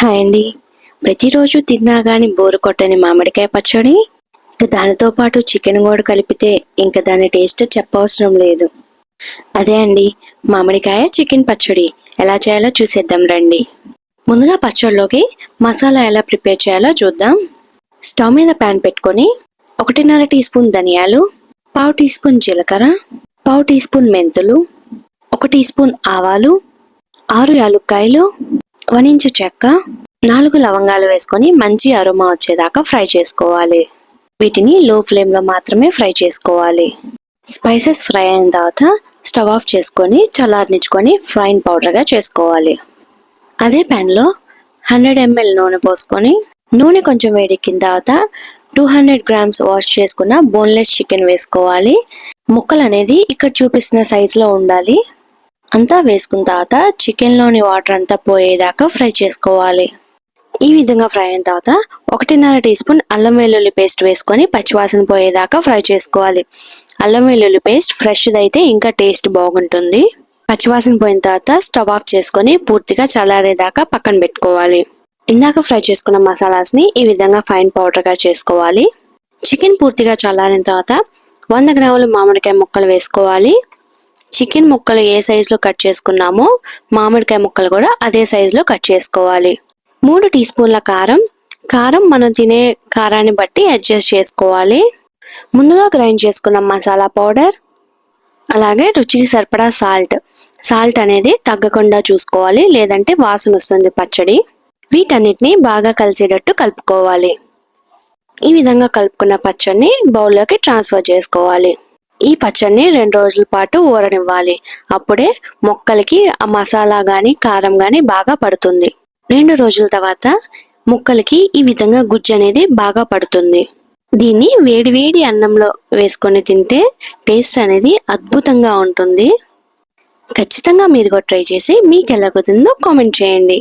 Hi అండి. ప్రతిరోజు తిన్నా కానీ బోరు కొట్టని మామిడికాయ పచ్చడి ఇక దానితో పాటు చికెన్ కూడా కలిపితే ఇంకా దాని టేస్ట్ చెప్పవసరం లేదు. అదే అండి మామిడికాయ చికెన్ పచ్చడి ఎలా చేయాలో చూసేద్దాం రండి. ముందుగా పచ్చడిలోకి మసాలా ఎలా ప్రిపేర్ చేయాలో చూద్దాం. స్టవ్ మీద ప్యాన్ పెట్టుకొని ఒకటిన్నర టీ స్పూన్ ధనియాలు పావు టీ స్పూన్ జీలకర్ర పావు టీ స్పూన్ మెంతులు ఒక టీ స్పూన్ ఆవాలు ఆరు యాలుక్కాయలు వన్ ఇంచ్ చెక్క నాలుగు లవంగాలు వేసుకొని మంచి అరుమా వచ్చేదాకా ఫ్రై చేసుకోవాలి. వీటిని లో ఫ్లేమ్లో మాత్రమే ఫ్రై చేసుకోవాలి. స్పైసెస్ ఫ్రై అయిన తర్వాత స్టవ్ ఆఫ్ చేసుకొని చల్లారనిచ్చుకొని ఫైన్ పౌడర్గా చేసుకోవాలి. అదే ప్యాన్లో హండ్రెడ్ ఎంఎల్ నూనె పోసుకొని నూనె కొంచెం వేడెక్కిన తర్వాత టూ హండ్రెడ్ గ్రామ్స్ వాష్ చేసుకున్న బోన్లెస్ చికెన్ వేసుకోవాలి. ముక్కలు అనేది ఇక్కడ చూపిస్తున్న సైజులో ఉండాలి. అంతా వేసుకున్న తర్వాత చికెన్లోని వాటర్ అంతా పోయేదాకా ఫ్రై చేసుకోవాలి. ఈ విధంగా ఫ్రై అయిన తర్వాత ఒకటిన్నర టీ స్పూన్ అల్లం వెల్లుల్లి పేస్ట్ వేసుకొని పచ్చివాసన పోయేదాకా ఫ్రై చేసుకోవాలి. అల్లం వెల్లుల్లి పేస్ట్ ఫ్రెష్ది అయితే ఇంకా టేస్ట్ బాగుంటుంది. పచ్చివాసన పోయిన తర్వాత స్టవ్ ఆఫ్ చేసుకొని పూర్తిగా చల్లారేదాకా పక్కన పెట్టుకోవాలి. ఇందాక ఫ్రై చేసుకున్న మసాలాస్ని ఈ విధంగా ఫైన్ పౌడర్గా చేసుకోవాలి. చికెన్ పూర్తిగా చల్లారిన తర్వాత వంద గ్రాముల మామిడికాయ ముక్కలు వేసుకోవాలి. చికెన్ ముక్కలు ఏ సైజులో కట్ చేసుకున్నామో మామిడికాయ ముక్కలు కూడా అదే సైజులో కట్ చేసుకోవాలి. మూడు టీ స్పూన్ల కారం. కారం మనం తినే కారాన్ని బట్టి అడ్జస్ట్ చేసుకోవాలి. ముందుగా గ్రైండ్ చేసుకున్న మసాలా పౌడర్ అలాగే రుచికి సరిపడా సాల్ట్. సాల్ట్ అనేది తగ్గకుండా చూసుకోవాలి లేదంటే వాసన వస్తుంది పచ్చడి. వీటన్నిటిని బాగా కలిసేటట్టు కలుపుకోవాలి. ఈ విధంగా కలుపుకున్న పచ్చడిని బౌల్లోకి ట్రాన్స్ఫర్ చేసుకోవాలి. ఈ పచ్చడిని రెండు రోజుల పాటు ఊరనివ్వాలి. అప్పుడే మొక్కలకి ఆ మసాలా కానీ కారం కానీ బాగా పడుతుంది. రెండు రోజుల తర్వాత ముక్కలకి ఈ విధంగా గుజ్జు అనేది బాగా పడుతుంది. దీన్ని వేడి వేడి అన్నంలో వేసుకొని తింటే టేస్ట్ అనేది అద్భుతంగా ఉంటుంది. ఖచ్చితంగా మీరు కూడా ట్రై చేసి మీకు ఎలా కుదిరిందో కామెంట్ చేయండి.